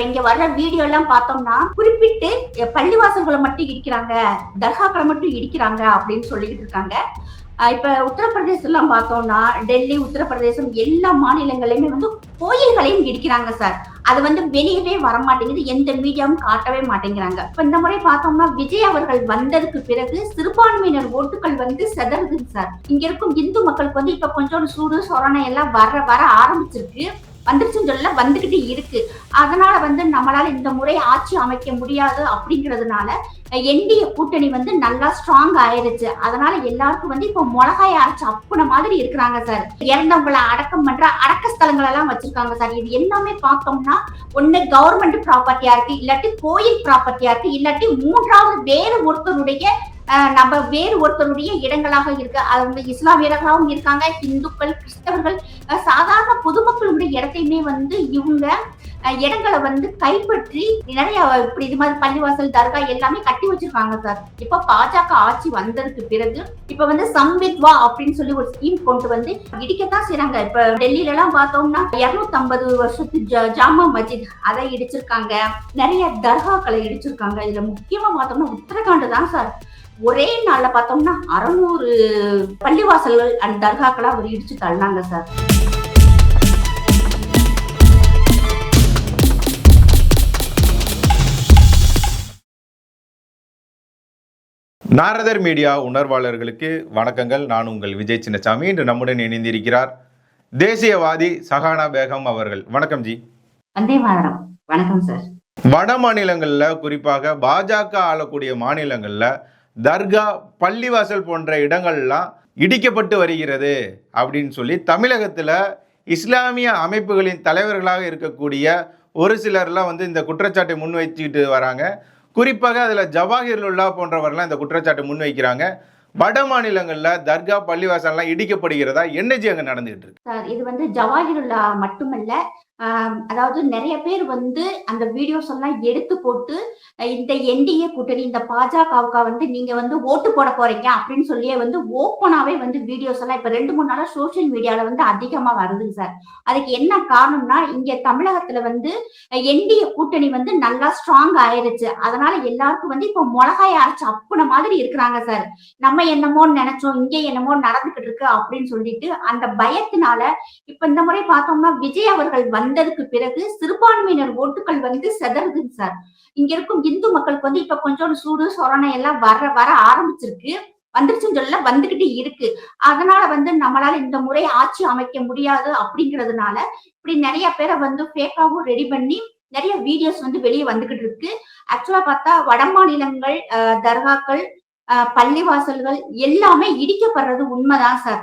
இப்ப இங்க வர்ற வீடியோ எல்லாம் பார்த்தோம்னா குறிப்பிட்டு பள்ளிவாசல்களை மட்டும் இடிக்கிறாங்க தர்காக்களை மட்டும் இடிக்கிறாங்க அப்படின்னு சொல்லிட்டு இருக்காங்க. இப்ப உத்தரப்பிரதேசம் எல்லாம் பார்த்தோம்னா டெல்லி உத்தரப்பிரதேசம் எல்லா மாநிலங்களையுமே வந்து கோயில்களையும் இடிக்கிறாங்க சார். அது வந்து வெளியவே வர மாட்டேங்குது எந்த மீடியாவும் காட்டவே மாட்டேங்கிறாங்க. இப்ப இந்த முறை பார்த்தோம்னா விஜய் அவர்கள் வந்ததுக்கு பிறகு சிறுபான்மையினர் ஓட்டுகள் வந்து செதறுதுங்க சார். இங்க இருக்கும் இந்து மக்களுக்கு வந்து இப்ப கொஞ்சம் சூடு சொரணை எல்லாம் வர வர ஆரம்பிச்சிருக்கு. வந்துருச்சுன்னு சொல்ல வந்துகிட்டு இருக்கு. அதனால வந்து நம்மளால இந்த முறை ஆட்சி அமைக்க முடியாது அப்படிங்கிறதுனால என்டிஏ கூட்டணி வந்து நல்லா ஸ்ட்ராங் ஆயிருச்சு. அதனால எல்லாருக்கும் வந்து இப்போ மிளகாய் அரைச்சு அப்புன மாதிரி இருக்கிறாங்க சார். இறந்தவங்களை அடக்கம் பண்ற அடக்க ஸ்தலங்கள் எல்லாம் வச்சிருக்காங்க சார். இது எல்லாமே பார்த்தோம்னா ஒண்ணு கவர்மெண்ட் ப்ராப்பர்ட்டியா இருக்கு இல்லாட்டி கோயில் ப்ராப்பர்ட்டியா இருக்கு இல்லாட்டி மூன்றாவது வேறு ஒருத்தருடைய நம்ம வேறு ஒருத்தருடைய இடங்களாக இருக்க அது வந்து இஸ்லாமியர்களாகவும் இருக்காங்க. இந்துக்கள் கிறிஸ்தவர்கள் சாதாரண பொதுமக்களுடைய இடத்தையுமே வந்து இவங்க இடங்களை வந்து கைப்பற்றி நிறைய இப்படி இது மாதிரி பள்ளிவாசல் தர்கா எல்லாமே கட்டி வச்சிருக்காங்க சார். இப்ப பாஜக ஆட்சி வந்ததுக்கு பிறகு இப்ப வந்து சம்வித்வா அப்படின்னு சொல்லி ஒரு ஸ்கீம் கொண்டு வந்து இடிக்கத்தான் செய்றாங்க. இப்ப டெல்லியில எல்லாம் பார்த்தோம்னா இருநூத்தி ஐம்பது வருஷத்து ஜாமா மஜித் அதை இடிச்சிருக்காங்க. நிறைய தர்காக்களை இடிச்சிருக்காங்க. இதுல முக்கியமா பார்த்தோம்னா உத்தரகாண்ட் தான் சார். ஒரே நாள்ல பார்த்தோம்னா அறுநூறு பள்ளிவாசல்கள் அந்த தர்காக்களை அவர் இடிச்சு தள்ளினாங்க சார். நாரதர் மீடியா உணர்வாளர்களுக்கு வணக்கங்கள். நான் உங்கள் விஜய் சின்னசாமி. இன்று நம்முடன் இணைந்திருக்கிறார் தேசியவாதி சஹானா பேகம் அவர்கள். வணக்கம் ஜி. வணக்கம் சார். வட மாநிலங்கள்ல குறிப்பாக பாஜக ஆளக்கூடிய மாநிலங்கள்ல தர்கா பள்ளிவாசல் போன்ற இடங்கள்லாம் இடிக்கப்பட்டு வருகிறது அப்படின்னு சொல்லி தமிழகத்தில் இஸ்லாமிய அமைப்புகளின் தலைவர்களாக இருக்கக்கூடிய ஒரு சிலர்லாம் வந்து இந்த குற்றச்சாட்டை முன்வைச்சுக்கிட்டு வராங்க. குறிப்பாக அதில் ஜவாஹிர்லுல்லா போன்றவர்லாம் இந்த குற்றச்சாட்டை முன்வைக்கிறாங்க. வட மாநிலங்கள்ல தர்கா பள்ளிவாசல்லாம் இடிக்கப்படுகிறதா என்ன ஜி அங்க நடந்துகிட்டு இருக்கு? சார் இது வந்து ஜவாஹிருல்லா மட்டுமல்ல அதாவது நிறைய பேர் வந்து அந்த வீடியோஸ் எல்லாம் எடுத்து போட்டு இந்த என்டிஏ கூட்டணி இந்த பாஜகவுக்கா வந்து நீங்க வந்து ஓட்டு போட போறீங்க அப்படின்னு சொல்லியே வந்து ஓப்பனாவே வந்து வீடியோஸ் எல்லாம் இப்ப ரெண்டு மூணு நாளா சோஷியல் மீடியால வந்து அதிகமா வருதுங்க சார் அதுக்கு என்ன காரணம்னா இங்க தமிழகத்துல வந்து என்டிஏ கூட்டணி வந்து நல்லா ஸ்ட்ராங் ஆயிருச்சு. அதனால எல்லாருக்கும் வந்து இப்போ மிளகாய் அரைச்சு அப்புன மாதிரி இருக்கிறாங்க சார் நம்ம என்னமோ நினைச்சோம் இங்க என்னமோ நடந்துகிட்டு இருக்கு அப்படின்னு சொல்லிட்டு அந்த பயத்தினால இப்ப இந்த முறை பார்த்தோம்னா விஜய் அவர்கள் வந்து வந்ததுக்கு பிறகு சிறுபான்மையினர் ஓட்டுகள் வந்து செதறுதுங்க சார். இங்க இருக்கும் இந்து மக்களுக்கு வந்து இப்ப கொஞ்சம் சூடு சொரணை எல்லாம் வர வர ஆரம்பிச்சிருக்கு. வந்துருச்சுன்னு சொல்ல வந்துகிட்டு இருக்கு. அதனால வந்து நம்மளால இந்த முறை ஆட்சி அமைக்க முடியாது அப்படிங்கிறதுனால இப்படி நிறைய பேரை வந்து ஃபேக்காவும் ரெடி பண்ணி நிறைய வீடியோஸ் வந்து வெளியே வந்துகிட்டு இருக்கு. ஆக்சுவலா பார்த்தா வட மாநிலங்கள் தர்காக்கள் பள்ளிவாசல்கள் எல்லாமே இடிக்கப்படுறது உண்மைதான் சார்.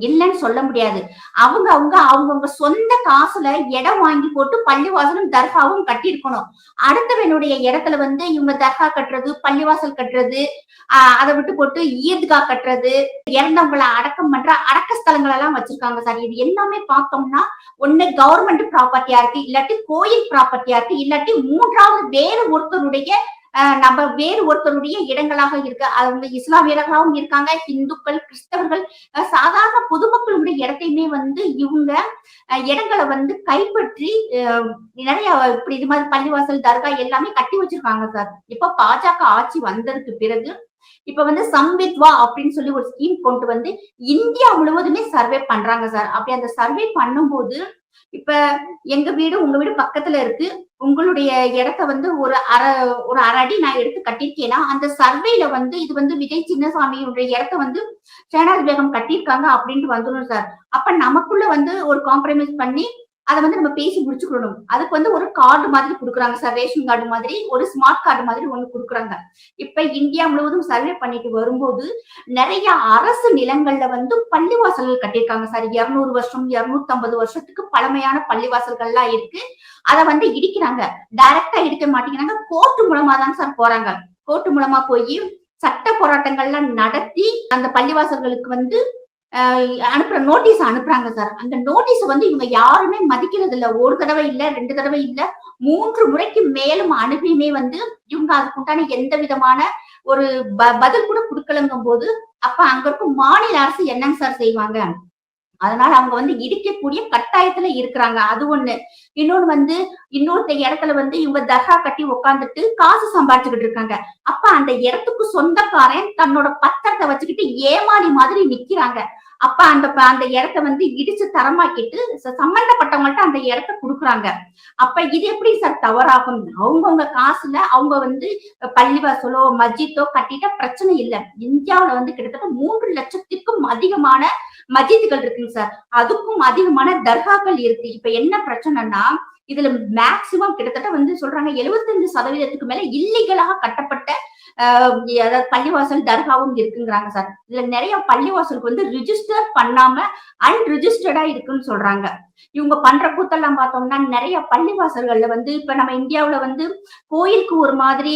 இல்லைன்னு சொல்ல முடியாது. அவங்க அவங்க அவங்கவுங்க சொந்த காசுல இடம் வாங்கி போட்டு பள்ளிவாசலும் தர்காவும் கட்டியிருக்கணும். அடுத்தவனுடைய இடத்துல வந்து இவங்க தர்கா கட்டுறது பள்ளிவாசல் கட்டுறது ஆஹ் அதை விட்டு போட்டு ஈத்கா கட்டுறது இறந்தவங்களை அடக்கம் பண்ற அடக்க ஸ்தலங்கள் எல்லாம் வச்சிருக்காங்க சார். இது எல்லாமே பார்த்தோம்னா ஒண்ணு கவர்மெண்ட் ப்ராப்பர்ட்டியா இருக்கு இல்லாட்டி கோயில் ப்ராப்பர்ட்டியா இருக்கு இல்லாட்டி மூன்றாவது வேறு ஒருத்தருடைய நம்ம வேறு ஒருத்தருடைய இடங்களாக இருக்கு அது வந்து இஸ்லாமியர்களாகவும் இருக்காங்க இந்துக்கள் கிறிஸ்தவர்கள் சாதாரண பொதுமக்களுடைய இடத்தையுமே வந்து இவங்க இடங்களை வந்து கைப்பற்றி நிறைய இப்படி இது மாதிரி பள்ளிவாசல் தர்கா எல்லாமே கட்டி வச்சிருக்காங்க சார். இப்ப பாஜக ஆட்சி வந்ததுக்கு பிறகு இப்ப வந்து சம்வித்வா அப்படின்னு சொல்லி ஒரு ஸ்கீம் கொண்டு வந்து இந்தியா முழுவதுமே சர்வே பண்றாங்க சார். அப்படி அந்த சர்வே பண்ணும்போது இப்ப எங்க வீடு உங்க வீடு பக்கத்துல இருக்கு. உங்களுடைய இடத்த வந்து ஒரு அரை ஒரு அரை அடி நான் எடுத்து கட்டியிருக்கேன்னா அந்த சர்வேல வந்து இது வந்து விஜய் சின்னசாமியுடைய இடத்த வந்து சேனாதி பேகம் கட்டியிருக்காங்க அப்படின்ட்டு வந்துடும் சார். அப்ப நமக்குள்ள வந்து ஒரு காம்ப்ரமைஸ் பண்ணி அதை வந்து நம்ம பேசி முடிச்சுக்கணும். அதுக்கு வந்து ஒரு கார்டு மாதிரி கொடுக்குறாங்க சார் ரேஷன் கார்டு மாதிரி ஒரு ஸ்மார்ட் கார்டு மாதிரி ஒண்ணு கொடுக்குறாங்க. இப்ப இந்தியா முழுவதும் சர்வே பண்ணிட்டு வரும்போது நிறைய அரசு நிலங்கள்ல வந்து பள்ளிவாசல்கள் கட்டியிருக்காங்க சார் இருநூறு வருஷம் இருநூத்தி ஐம்பது வருஷத்துக்கு பழமையான பள்ளிவாசல்கள்லாம் இருக்கு. அதை வந்து இடிக்கிறாங்க. டைரக்டா இடிக்க மாட்டேங்கிறாங்க. கோர்ட் மூலமா தான் சார் போறாங்க. கோர்ட் மூலமா போய் சட்ட போராட்டங்கள்லாம் நடத்தி அந்த பள்ளிவாசல்களுக்கு வந்து அனுப்புற நோட்டீஸ் அனுப்புறாங்க சார் அந்த நோட்டீஸ் வந்து இவங்க யாருமே மதிக்கிறது இல்ல ஒரு தடவை இல்ல ரெண்டு தடவை இல்ல மூன்று முறைக்கு மேலும் அனுப்பியுமே வந்து இவங்க அதுக்குண்டான எந்த விதமான ஒரு ப- பதில் கூட கொடுக்கலங்கும் போது அப்ப அங்க இருக்கும் மாநில அரசு என்னங்க சார் செய்வாங்க? அதனால அவங்க வந்து இடிக்கக்கூடிய கட்டாயத்துல இருக்கிறாங்க. அது ஒண்ணு. இன்னொன்னு வந்து இன்னொருத்த இடத்துல வந்து இவங்க தர்கா கட்டி உட்காந்துட்டு காசு சம்பாதிச்சுக்கிட்டு இருக்காங்க. அப்ப அந்த இடத்துக்கு சொந்தக்காரன் தன்னோட பத்திரத்தை வச்சுக்கிட்டு ஏமாறி மாதிரி நிக்கிறாங்க. அப்ப அந்த அந்த இடத்த வந்து இடிச்சு தரமாக்கிட்டு சம்பந்தப்பட்டவங்கள்ட்ட அந்த இடத்த கொடுக்குறாங்க. அப்ப இது எப்படி சார் தவறாகும்? அவங்கவுங்க காசுல அவங்க வந்து பள்ளிவாசலோ மஸ்ஜித்தோ கட்டிட்ட பிரச்சனை இல்லை. இந்தியாவில வந்து கிட்டத்தட்ட மூன்று லட்சத்துக்கும் அதிகமான மஜித்துகள் இருக்குங்க சார் அதுக்கும் அதிகமான தர்காக்கள் இருக்கு. இப்ப என்ன பிரச்சனைனா இதுல மேக்சிமம் கிட்டத்தட்ட வந்து சொல்றாங்க 75% சதவீதத்துக்கு மேல இல்லீகலாக கட்டப்பட்ட அதாவது பள்ளிவாசல் தர்காவும் இருக்குங்கிறாங்க சார். இதுல நிறைய பள்ளிவாசலுக்கு வந்து ரிஜிஸ்டர் பண்ணாம அன்ரிஜிஸ்டர்டா இருக்குன்னு சொல்றாங்க. இவங்க பண்ற கூத்தெல்லாம் பார்த்தோம்னா நிறைய பள்ளிவாசல்கள்ல வந்து இப்ப நம்ம இந்தியாவுல வந்து கோயிலுக்கு ஒரு மாதிரி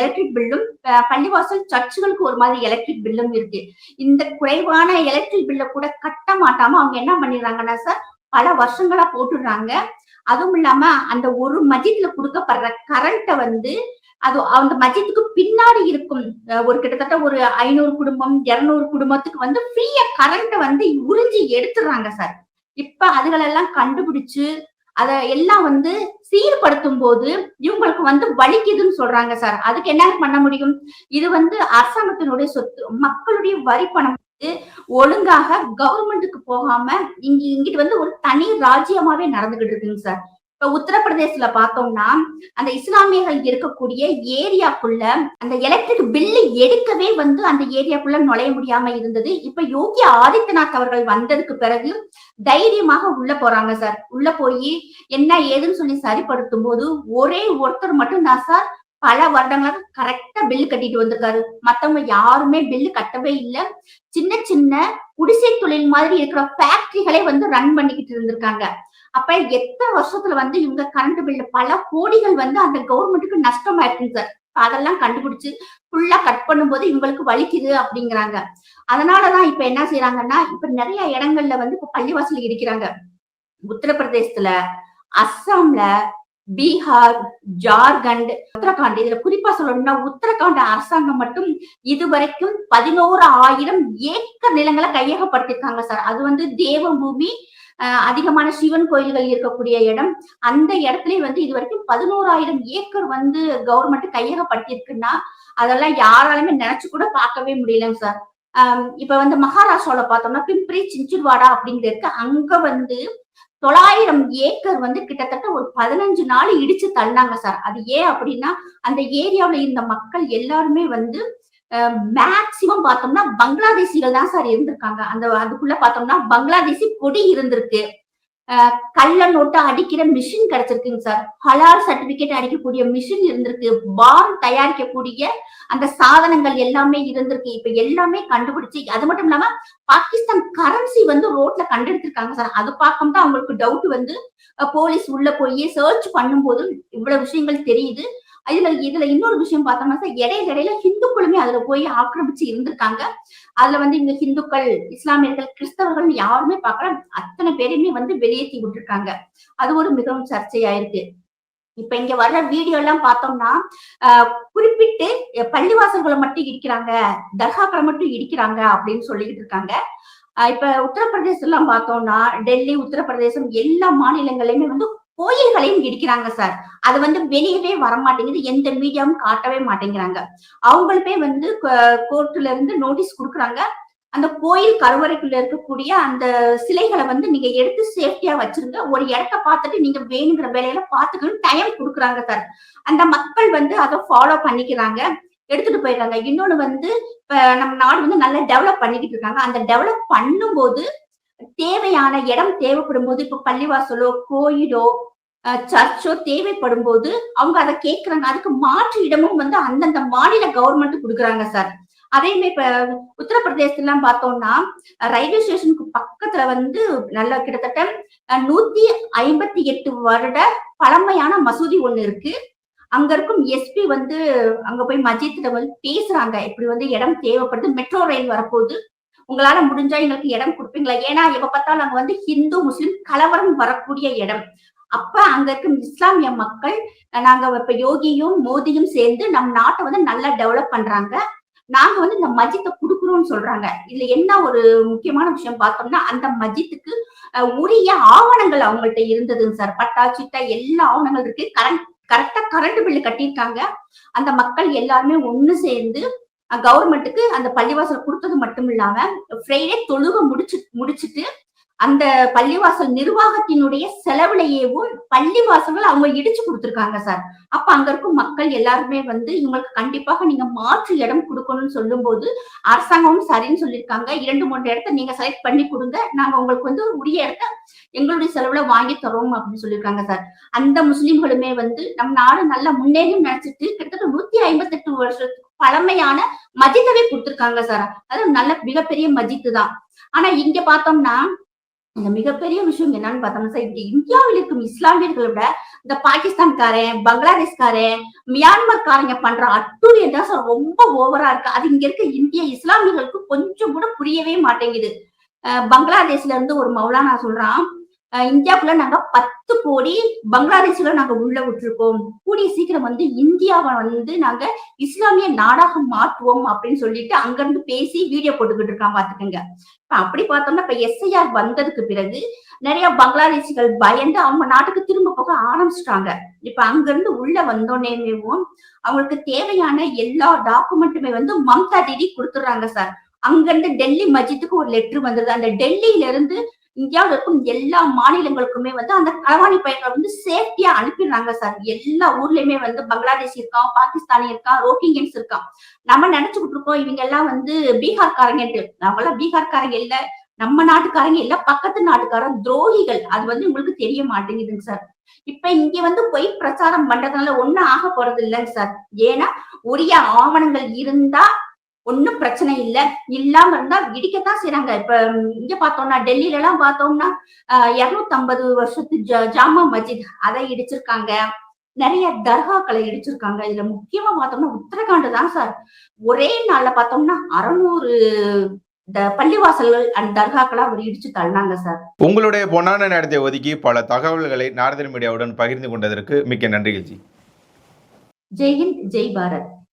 எலக்ட்ரிக் பில்லும் பள்ளிவாசல் சர்ச்சுகளுக்கு ஒரு மாதிரி எலக்ட்ரிக் பில்லும் இருக்கு. இந்த குறைவான எலக்ட்ரிக் பில்ல கூட கட்ட மாட்டாம அவங்க என்ன பண்ணிடுறாங்கன்னா சார் பல வருஷங்களா போட்டுடுறாங்க. அதுவும் இல்லாம அந்த ஒரு மஜித்ல கொடுக்கப்படுற கரண்ட்டை வந்து அது அந்த மதியத்துக்கு பின்னாடி இருக்கும் ஒரு கிட்டத்தட்ட ஒரு ஐநூறு குடும்பம் இருநூறு குடும்பத்துக்கு வந்து ஃப்ரீயா கரண்ட்டை வந்து உறிஞ்சி எடுத்துடுறாங்க சார் இப்ப அதுகளெல்லாம் கண்டுபிடிச்சு அதை எல்லாம் வந்து சீர்படுத்தும் போது இவங்களுக்கு வந்து வலிக்குதுன்னு சொல்றாங்க சார் அதுக்கு என்ன பண்ண முடியும்? இது வந்து அரசாங்கத்தினுடைய சொத்து மக்களுடைய வரி பணம் வந்து ஒழுங்காக கவர்மெண்ட்டுக்கு போகாம இங்க இங்கிட்டு வந்து ஒரு தனி ராஜ்யமாவே நடந்துகிட்டு இருக்குங்க சார் இப்ப உத்தரப்பிரதேசல பார்த்தோம்னா அந்த இஸ்லாமியர்கள் இருக்கக்கூடிய ஏரியாக்குள்ள அந்த எலக்ட்ரிக் பில்லு எடுக்கவே வந்து அந்த ஏரியாக்குள்ள நுழைய முடியாம இருந்தது. இப்ப யோகி ஆதித்யநாத் அவர்கள் வந்ததுக்கு பிறகு தைரியமாக உள்ள போறாங்க சார். உள்ள போய் என்ன ஏதுன்னு சொல்லி சரிப்படுத்தும் போது ஒரே ஒருத்தர் மட்டும் தான் சார் பல வருடங்களாக கரெக்டா பில்லு கட்டிட்டு வந்திருக்காரு. மத்தவங்க யாருமே பில்லு கட்டவே இல்லை. சின்ன சின்ன குடிசை தொழில் மாதிரி இருக்கிற ஃபேக்டரிகளே வந்து ரன் பண்ணிக்கிட்டு இருந்திருக்காங்க. அப்ப எத்தனை வருஷத்துல வந்து இவங்க கரண்ட் பில்லு பல கோடிகள் வந்து அந்த கவர்மெண்ட்டுக்கு நஷ்டமா இருக்குங்க சார் அதெல்லாம் கண்டுபிடிச்சு ஃபுல்லா கட் பண்ணும்போது இவங்களுக்கு வலிக்குது அப்படிங்கிறாங்க. அதனாலதான் இப்ப என்ன செய்யறாங்கன்னா இப்ப நிறைய இடங்கள்ல வந்து இப்ப பள்ளிவாசல் இடிக்கிறாங்க உத்தரப்பிரதேசத்துல அஸ்ஸாம்ல பீகார் ஜார்க்கண்ட் உத்தரகாண்ட். இதுல குறிப்பா சொல்லணும்னா உத்தரகாண்ட் அரசாங்கம் மட்டும் இதுவரைக்கும் பதினோரு ஆயிரம் ஏக்கர் நிலங்களை கையகப்படுத்திருக்காங்க சார். அது வந்து தேவபூமி அதிகமான சிவன் கோயில்கள் இருக்கக்கூடிய இடம். அந்த இடத்துலயே வந்து இது வரைக்கும் பதினோராயிரம் ஏக்கர் வந்து கவர்மெண்ட் கையகப்படுத்தியிருக்குன்னா அதெல்லாம் யாராலுமே நினைச்சு கூட பார்க்கவே முடியலங்க சார். ஆஹ் இப்ப வந்து மகாராஷ்டிரால பார்த்தோம்னா பிம்பிரி சிஞ்சுர்வாடா அப்படிங்கிறது அங்க வந்து தொள்ளாயிரம் ஏக்கர் வந்து கிட்டத்தட்ட ஒரு பதினஞ்சு நாள் இடிச்சு தள்ளினாங்க சார். அது ஏன் அப்படின்னா அந்த ஏரியாவில் இருந்த மக்கள் எல்லாருமே வந்து மேக்சிமம் பார்த்தோம்னா பங்களாதேசிகள் தான் சார் இருந்திருக்காங்க. அந்த அதுக்குள்ள பார்த்தோம்னா பங்களாதேசி கொடி இருந்திருக்கு. கள்ள நோட்டு அடிக்கிற மிஷின் கிடைச்சிருக்குங்க சார் ஹலால் சர்டிபிகேட் அடிக்கக்கூடிய மிஷின் இருந்திருக்கு. பார் தயாரிக்கக்கூடிய அந்த சாதனங்கள் எல்லாமே இருந்திருக்கு. இப்ப எல்லாமே கண்டுபிடிச்சு அது மட்டும் இல்லாம பாகிஸ்தான் கரன்சி வந்து ரோட்ல கண்டெடுத்திருக்காங்க சார் அது பார்க்கும் தான் அவங்களுக்கு டவுட் வந்து போலீஸ் உள்ள போய் சர்ச் பண்ணும்போது இவ்வளவு விஷயங்கள் தெரியுது. இதுல இதுல இன்னொரு விஷயம் பார்த்தோம்னா சார் இடையில இடையில ஹிந்துக்களுமே அதுல போய் ஆக்கிரமிச்சு இருந்திருக்காங்க. அதுல வந்து இங்க ஹிந்துக்கள் இஸ்லாமியர்கள் கிறிஸ்தவர்கள் யாருமே பார்க்கல. அத்தனை பேரையுமே வந்து வெளியேற்றி விட்டுருக்காங்க. அது ஒரு மிகவும் சர்ச்சையாயிருக்கு. இப்ப இங்க வர்ற வீடியோ எல்லாம் பார்த்தோம்னா குறிப்பிட்டு பள்ளிவாசல்களை மட்டும் இடிக்கிறாங்க தர்காக்களை மட்டும் இடிக்கிறாங்க அப்படின்னு சொல்லிக்கிட்டு இருக்காங்க. இப்ப உத்தரப்பிரதேசம் எல்லாம் பார்த்தோம்னா டெல்லி உத்தரப்பிரதேசம் எல்லா மாநிலங்களையுமே வந்து கோயில்களையும் இடிக்கிறாங்க சார். அது வந்து வெளியவே வர மாட்டேங்குது எந்த மீடியாவும் காட்டவே மாட்டேங்கிறாங்க. அவங்களுமே வந்து கோர்ட்ல இருந்து நோட்டீஸ் கொடுக்குறாங்க. அந்த கோயில் கருவறைக்குள்ள இருக்கக்கூடிய அந்த சிலைகளை வந்து நீங்க எடுத்து சேஃப்டியா வச்சிருங்க. ஒரு இடத்த பார்த்துட்டு நீங்க வேணுங்கிற வேலையில பாத்துக்கணும் டைம் கொடுக்குறாங்க சார். அந்த மக்கள் வந்து அதை ஃபாலோ பண்ணிக்கிறாங்க. எடுத்துட்டு போயிடுறாங்க. இன்னொன்னு வந்து இப்ப நம்ம நாடு வந்து நல்லா டெவலப் பண்ணிக்கிட்டு இருக்காங்க. அந்த டெவலப் பண்ணும்போது தேவையான இடம் தேவைப்படும் போது இப்ப பள்ளிவாசலோ கோயிலோ சர்ச்சோ தேவைப்படும் போது அவங்க அதை கேட்கறாங்க. அதுக்கு மாற்று இடமும் வந்து அந்தந்த மாநில கவர்மெண்ட் கொடுக்குறாங்க சார். அதே மாதிரி இப்ப உத்தரப்பிரதேசலாம் பார்த்தோம்னா ரயில்வே ஸ்டேஷனுக்கு பக்கத்துல வந்து நல்ல கிட்டத்தட்ட நூத்தி ஐம்பத்தி எட்டு வருட பழமையான மசூதி ஒண்ணு இருக்கு. அங்க இருக்கும் எஸ்பி வந்து அங்க போய் மஜித்திட்ட வந்து பேசுறாங்க. இப்படி வந்து இடம் தேவைப்படுது. மெட்ரோ ரயில் வரப்போகுது. உங்களால முடிஞ்சா எங்களுக்கு இடம் கொடுப்பீங்களா? ஏன்னா எப்ப பார்த்தாலும் அங்க வந்து ஹிந்து முஸ்லிம் கலவரம் வரக்கூடிய இடம். அப்ப அங்க இருக்கும் இஸ்லாமிய மக்கள் நாங்க இப்ப யோகியும் மோதியும் சேர்ந்து நம் நாட்டை வந்து நல்லா டெவலப் பண்றாங்க. நாங்க வந்து இந்த மஜித்தை கொடுக்குறோம்னு சொல்றாங்க. இதுல என்ன ஒரு முக்கியமான விஷயம் பார்த்தோம்னா அந்த மஜித்துக்கு உரிய ஆவணங்கள் அவங்கள்ட்ட இருந்ததுங்க சார். பட்டா சிட்டா எல்லா ஆவணங்கள் இருக்கு. கரண்ட் கரெக்டா கரண்ட் பில்லு கட்டியிருக்காங்க. அந்த மக்கள் எல்லாருமே ஒண்ணு சேர்ந்து கவர்மெண்ட்டுக்கு அந்த பள்ளிவாசல் கொடுத்தது மட்டும் இல்லாம ஃப்ரைடே தொழுக முடிச்சு முடிச்சிட்டு அந்த பள்ளிவாசல் நிர்வாகத்தினுடைய செலவுலையேவும் பள்ளிவாசல்கள் அவங்க இடிச்சு கொடுத்துருக்காங்க சார் அப்ப அங்க இருக்கும் மக்கள் எல்லாருமே வந்து இவங்களுக்கு கண்டிப்பாக நீங்க மாற்று இடம் கொடுக்கணும்னு சொல்லும்போது அரசாங்கமும் சரின்னு சொல்லியிருக்காங்க. இரண்டு மூன்று இடத்த நீங்க செலக்ட் பண்ணி கொடுங்க. நாங்க உங்களுக்கு வந்து உரிய இடத்த எங்களுடைய செலவுல வாங்கி தரோம் அப்படின்னு சொல்லியிருக்காங்க சார் அந்த முஸ்லிம்களுமே வந்து நம் நாடு நல்லா முன்னேறி நினைச்சிட்டு கிட்டத்தட்ட நூத்தி ஐம்பத்தெட்டு வருஷத்துக்கு பழமையான மஜிதவே கொடுத்துருக்காங்க சார். அது நல்ல மிகப்பெரிய மஜித்து தான் ஆனா இங்க பார்த்தோம்னா இந்த மிகப்பெரிய விஷயம் என்னன்னு பார்த்தோம்னா சார் இந்த இந்தியாவில் இருக்கும் இஸ்லாமியர்களை விட இந்த பாகிஸ்தான்காரன் பங்களாதேஷ்காரன் மியான்மர்காரங்க பண்ற அட்டூழியம் தான் சார் ரொம்ப ஓவரா இருக்கு. அது இங்க இருக்க இந்திய இஸ்லாமியர்களுக்கு கொஞ்சம் கூட புரியவே மாட்டேங்குது. பங்களாதேஷ்ல இருந்து ஒரு மௌலானா சொல்றான் இந்தியாவுக்குள்ள நாங்க பத்து கோடி பங்களாதேஷ்ல நாங்க உள்ள விட்டுருக்கோம். கூடிய சீக்கிரம் வந்து இந்தியாவை வந்து நாங்க இஸ்லாமிய நாடாக மாற்றுவோம் அப்படின்னு சொல்லிட்டு அங்கிருந்து பேசி வீடியோ போட்டுக்கிட்டு இருக்கான் பாத்துக்கோங்க அப்படி பார்த்தோம்னா இப்ப எஸ்ஐஆர் வந்ததுக்கு பிறகு நிறைய பங்களாதேஷிகள் பயந்து அவங்க நாட்டுக்கு திரும்ப போக ஆரம்பிச்சிட்டாங்க. இப்ப அங்கிருந்து உள்ள வந்தோடனேவும் அவங்களுக்கு தேவையான எல்லா டாக்குமெண்ட்டுமே வந்து மம்தா டிடி கொடுத்துடுறாங்க சார். அங்கிருந்து டெல்லி மஜித்துக்கு ஒரு லெட்டர் வந்தது அந்த டெல்லியில இருந்து இந்தியாவில் இருக்கும் எல்லா மாநிலங்களுக்குமே வந்து அந்த களவாணி பயிர்களை வந்து சேஃப்டியா அனுப்பிடுறாங்க சார் எல்லா ஊர்லயுமே வந்து பங்களாதேஷ் இருக்கான் பாகிஸ்தானி இருக்கான் ரோஹிங்கியன்ஸ் இருக்கான் நம்ம நினைச்சுக்கிட்டு இருக்கோம் இவங்க எல்லாம் வந்து பீகார்காரங்கன்ட்டு அவங்க எல்லாம் பீகார்காரங்க இல்ல. நம்ம நாட்டுக்காரங்க இல்ல பக்கத்து நாட்டுக்காரன் துரோகிகள். அது வந்து உங்களுக்கு தெரிய மாட்டேங்குதுங்க சார் இப்ப இங்க வந்து பொய் பிரச்சாரம் பண்றதுனால ஒண்ணும் ஆக போறது இல்லைங்க சார் ஏன்னா உரிய ஆவணங்கள் இருந்தா ஒண்ணும் பிரச்சனை இல்ல. இல்லாம இருந்தா இடிக்கத்தான் செய்றாங்க. இப்ப இங்க பார்த்தோம்னா டெல்லியில எல்லாம் பார்த்தோம்னா இருநூத்தி ஐம்பது வருஷத்து ஜாமா மஸ்ஜித் அதை இடிச்சிருக்காங்க. நிறைய தர்காக்களை இடிச்சிருக்காங்க. இதுல முக்கியமா பார்த்தோம்னா உத்தரகாண்ட் தான் சார். ஒரே நாள்ல பார்த்தோம்னா அறுநூறு பள்ளிவாசல்கள் அண்ட் தர்காக்களை அவர் இடிச்சு தள்ளினாங்க சார். உங்களுடைய பொன்னான நேரத்தை ஒதுக்கி பல தகவல்களை நாரதன் மீடியாவுடன் பகிர்ந்து கொண்டதற்கு மிக்க நன்றிகள் ஜி. ஜெய் ஹிந்த் ஜெய் பாரத்.